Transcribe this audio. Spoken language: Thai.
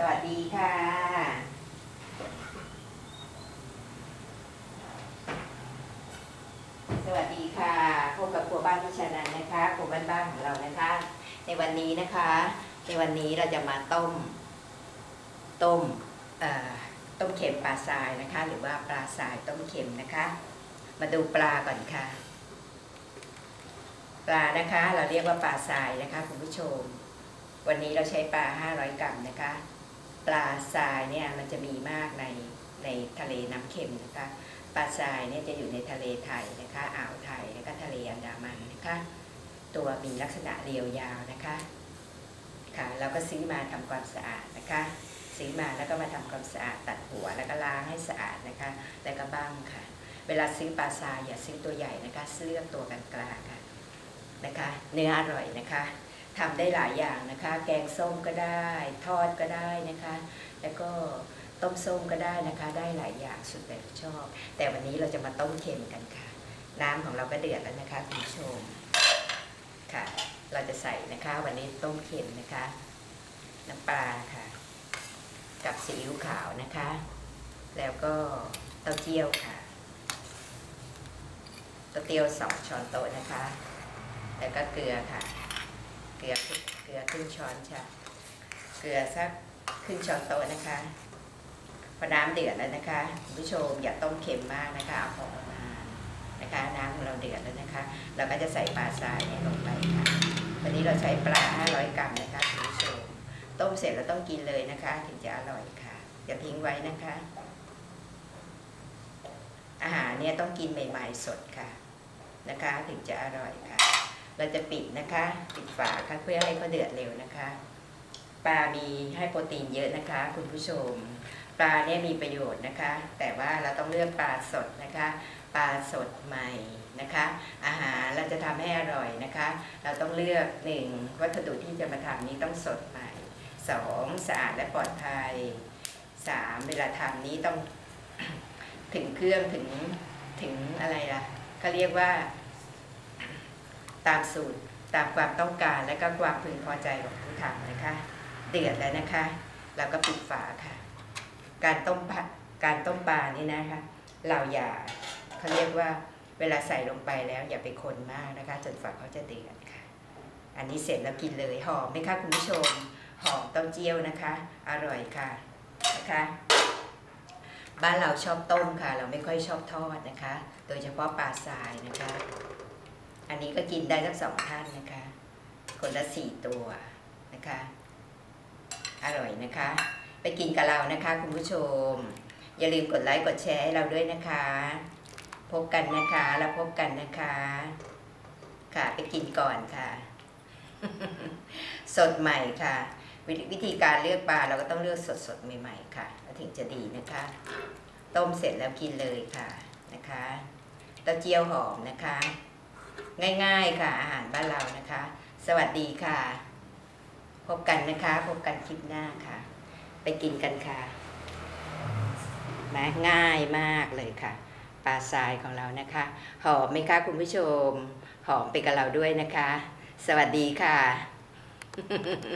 สวัสดีค่ะสวัสดีค่ะพบกับครัวบ้านพิชานันนะคะครัวบ้านบ้านของเรานะคะ ในวันนี้นะคะ ในวันนี้เราจะมาต้ม ต้มเอ่อต้มเค็มปลาทรายนะคะ หรือว่าปลาทรายต้มเค็มนะคะ มาดูปลาก่อนค่ะ ปลานะคะ เราเรียกว่าปลาทรายนะคะคุณผู้ชม วันนี้เราใช้ปลา 500 กรัมนะคะ ปลาทรายเนี่ยมันจะมีมากในในทะเลน้ำเค็มนะคะปลาทรายเนี่ยจะอยู่ในทะเลไทยนะคะอ่าวไทยแล้วก็ทะเลอันดามันนะคะตัวมีลักษณะเรียวยาวนะคะค่ะเราก็ซื้อมาทำความสะอาดนะคะซื้อมาแล้วก็มาทำความสะอาดตัดหัวแล้วก็ล้างให้สะอาดนะคะแล้วก็บ้างค่ะ เวลาซื้อปลาทรายอย่าซื้อตัวใหญ่นะคะซื้อเลือกตัวกลางๆค่ะนะคะ เนื้ออร่อยนะคะ ทำได้หลายอย่างนะคะ แกงส้มก็ได้ ทอดก็ได้นะคะ แล้วก็ต้มส้มก็ได้นะคะ ได้หลายอย่างสุดแต่ชอบ แต่วันนี้เราจะมาต้มเค็มกันค่ะ น้ำของเราก็เดือดแล้วนะคะคุณผู้ชมค่ะ เราจะใส่นะคะ วันนี้ต้มเค็มนะคะ น้ำปลาค่ะ กับซีอิ๊วขาวนะคะ แล้วก็เต้าเจี้ยวค่ะเต้าเจี้ยวสองช้อนโต๊ะนะคะ แล้วก็เกลือค่ะ เกลือเกลือครึ่งช้อนค่ะเกลือสักครึ่งช้อนโต๊ะนะคะพอน้ำเดือดแล้วนะคะคุณผู้ชมอย่าต้มเค็มมากนะคะเอาพอประมาณนะคะน้ำของเราเดือดแล้วนะคะ เราก็จะใส่ปลาทรายเนี่ยลงไปค่ะวันนี้เราใช้ปลา 500 กรัมนะคะคุณผู้ชมต้มเสร็จแล้วต้องกินเลยนะคะ ถึงจะอร่อยค่ะอย่าทิ้งไว้นะคะ อาหารเนี่ยต้องกินใหม่ ๆ สดค่ะนะคะ ถึงจะอร่อยค่ะ เราจะปิดนะคะ ปิดฝาค่ะเพื่อให้เขาเดือดเร็วนะคะ ปลามีให้โปรตีนเยอะนะคะ คุณผู้ชม ปลาเนี่ยมีประโยชน์นะคะ แต่ว่าเราต้องเลือกปลาสดนะคะ ปลาสดใหม่นะคะ อาหารเราจะทำให้อร่อยนะคะ เราต้องเลือกหนึ่งวัสดุที่จะมาทำนี้ต้องสดใหม่สองสะอาดและปลอดภัยสามเวลาทำนี้ต้องถึงเครื่องถึงถึงอะไรล่ะเขาเรียกว่า ตามสูตรตามความต้องการและก็ความพึงพอใจของผู้ทำนะคะ เดือดแล้วนะคะ เราก็ปิดฝาค่ะ การต้มผัดการต้มปลานี่นะคะ เราอย่าเขาเรียกว่าเวลาใส่ลงไปแล้วอย่าไปคนมากนะคะ จนฝาเขาจะเดือดค่ะ อันนี้เสร็จแล้วกินเลยหอมไหมคะคุณผู้ชมหอมเต้าเจี้ยวนะคะ อร่อยค่ะนะคะบ้านเราชอบต้มค่ะ เราไม่ค่อยชอบทอดนะคะ โดยเฉพาะปลาทรายนะคะ อันนี้ก็กินได้ทั้งสองท่านนะคะ คนละสี่ตัวนะคะ อร่อยนะคะ ไปกินกับเรานะคะคุณผู้ชม อย่าลืมกดไลค์กดแชร์ให้เราด้วยนะคะ พบกันนะคะแล้วพบกันนะคะ ค่ะไปกินก่อนค่ะ สดใหม่ค่ะ วิธีวิธีการเลือกปลาเราก็ต้องเลือกสดสดๆใหม่ๆค่ะถึงจะดีนะคะ ต้มเสร็จแล้วกินเลยค่ะนะคะเต้าเจี้ยวหอมนะคะ ง่าย ๆ ค่ะ อาหารบ้านเรานะคะ สวัสดีค่ะ พบกันนะคะ พบกันคลิปหน้าค่ะ ไปกินกันค่ะแม้ง่ายมากเลยค่ะ ปลาทรายของเรานะคะ หอมไหมคะคุณผู้ชม หอมไปกับเราด้วยนะคะ สวัสดีค่ะ